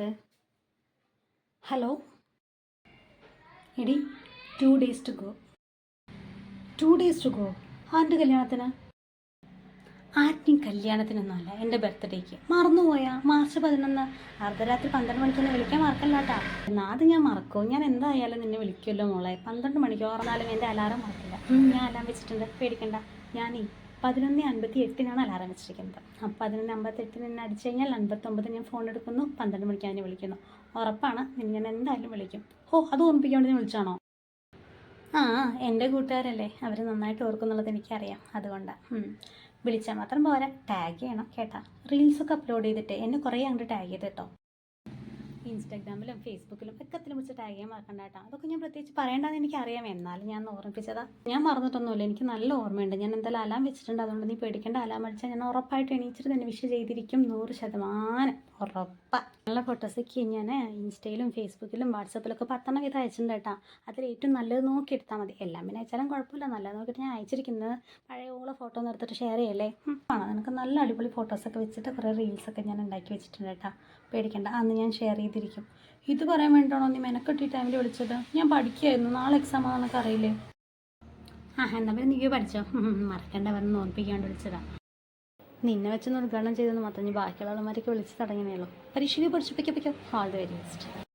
Birth hello. എടി two days to go two days to go ആന്റെ കല്യാണത്തിന്? ആരുടെയും കല്യാണത്തിനൊന്നുമല്ല എന്റെ ബർത്ത്ഡേക്ക്. മറന്നുപോയാ മാർച്ച് പതിനൊന്ന്. അർദ്ധരാത്രി പന്ത്രണ്ട് മണിക്ക് എന്നെ വിളിക്കാൻ മറക്കല്ലാട്ടാ. എന്നാൽ അത് ഞാൻ മറക്കും. ഞാൻ എന്തായാലും നിന്നെ വിളിക്കുമല്ലോ മോളെ. പന്ത്രണ്ട് മണിക്ക് ഓർന്നാലും എന്റെ അലാറം മറക്കില്ല. ഞാൻ അലാറം വെച്ചിട്ടുണ്ട്. പേടിക്കണ്ട. ഞാനേ പതിനൊന്ന് അൻപത്തി എട്ടിനാണ് അലാറം വെച്ചിരിക്കുന്നത്. അപ്പം പതിനൊന്ന് അമ്പത്തി എട്ടിന് എന്നെ അടിച്ചു കഴിഞ്ഞാൽ അൻപത്തൊമ്പതിന് ഞാൻ ഫോൺ എടുക്കുന്നു. പന്ത്രണ്ട് മണിക്ക് അതിനെ വിളിക്കുന്നു. ഉറപ്പാണ് നിന്നെ ഞാൻ എന്തായാലും വിളിക്കും. ഓ അത് ഓർമ്മിപ്പിക്കാൻ വേണ്ടി ഞാൻ വിളിച്ചാണോ? ആ എന്റെ കൂട്ടുകാരല്ലേ. അവർ നന്നായിട്ട് ഓർക്കുന്നുള്ളത് എനിക്കറിയാം. അതുകൊണ്ടാണ് വിളിച്ചാൽ മാത്രം പോരാ. ടാഗ് ചെയ്യണം കേട്ടാ. റീൽസൊക്കെ അപ്ലോഡ് ചെയ്തിട്ട് എന്നെ കുറേ അങ്ങോട്ട് ടാഗ് ചെയ്ത് കേട്ടോ. ഇൻസ്റ്റാഗ്രാമിലും ഫേസ്ബുക്കിലും വിളിച്ച് ടാഗ് ചെയ്യാൻ മറക്കണ്ട കേട്ടോ. അതൊക്കെ ഞാൻ പ്രത്യേകിച്ച് പറയേണ്ടതെന്ന് എനിക്കറിയാം. എന്നാലും ഞാൻ ഓർമ്മിപ്പിച്ചതാ. ഞാൻ മറന്നിട്ടൊന്നുമില്ല. എനിക്ക് നല്ല ഓർമ്മയുണ്ട്. ഞാൻ എന്തായാലും അലാം വെച്ചിട്ടുണ്ട്. അതുകൊണ്ട് നീ പേടിക്കേണ്ട. അലാം അടിച്ചാൽ ഞാൻ ഉറപ്പായിട്ട് എണീച്ചിട്ട് തന്നെ വിഷ് ചെയ്തിരിക്കും. നൂറ് ശതമാനം. ഉറപ്പാ. നല്ല ഫോട്ടോസൊക്കെ ഞാൻ ഇൻസ്റ്റയിലും ഫേസ്ബുക്കിലും വാട്സപ്പിലൊക്കെ പത്തെണ്ണം വീതം അയച്ചിട്ടുണ്ട് കേട്ടോ. അതിൽ ഏറ്റവും നല്ലത് നോക്കി എടുത്താൽ മതി. എല്ലാം പിന്നെ അയച്ചാലും കുഴപ്പമില്ല. നല്ലത് നോക്കിയിട്ട് ഞാൻ അയച്ചിരിക്കുന്നത് പഴയ ഓളെ ഫോട്ടോ ഒന്ന് എടുത്തിട്ട് ഷെയർ ചെയ്യല്ലേ? ആണ് നിനക്ക് നല്ല അടിപൊളി ഫോട്ടോസൊക്കെ വെച്ചിട്ട് കുറേ റീൽസൊക്കെ ഞാൻ ഉണ്ടാക്കി വെച്ചിട്ടുണ്ട് കേട്ടോ. പേടിക്കണ്ട. അന്ന് ഞാൻ ഷെയർ ചെയ്തിരിക്കും. ഇത് പറയാൻ വേണ്ടിയാണോ നീ മെനക്കെട്ടി ടൈമിൽ വിളിച്ചത്? ഞാൻ പഠിക്കുകയായിരുന്നു നാളെ എക്സാം ആണെന്നൊക്കെ അറിയില്ലേ? ആ എന്നാൽ പിന്നെ നീ പഠിച്ചോ? മറക്കണ്ട. വന്ന് ഓർപ്പിക്കാണ്ട് വിളിച്ചതാ. നിന്നെ വെച്ചൊന്ന് ഉദ്ഘാടനം ചെയ്തെന്ന് മാത്രം ഇനി ബാക്കിയുള്ള ആൾമാരൊക്കെ വിളിച്ച് തുടങ്ങിയല്ലോ പരീക്ഷയ്ക്ക് പഠിച്ചു പിക്കോ പിക്കോ ഓൾ ദി വെരി ബെസ്റ്റ്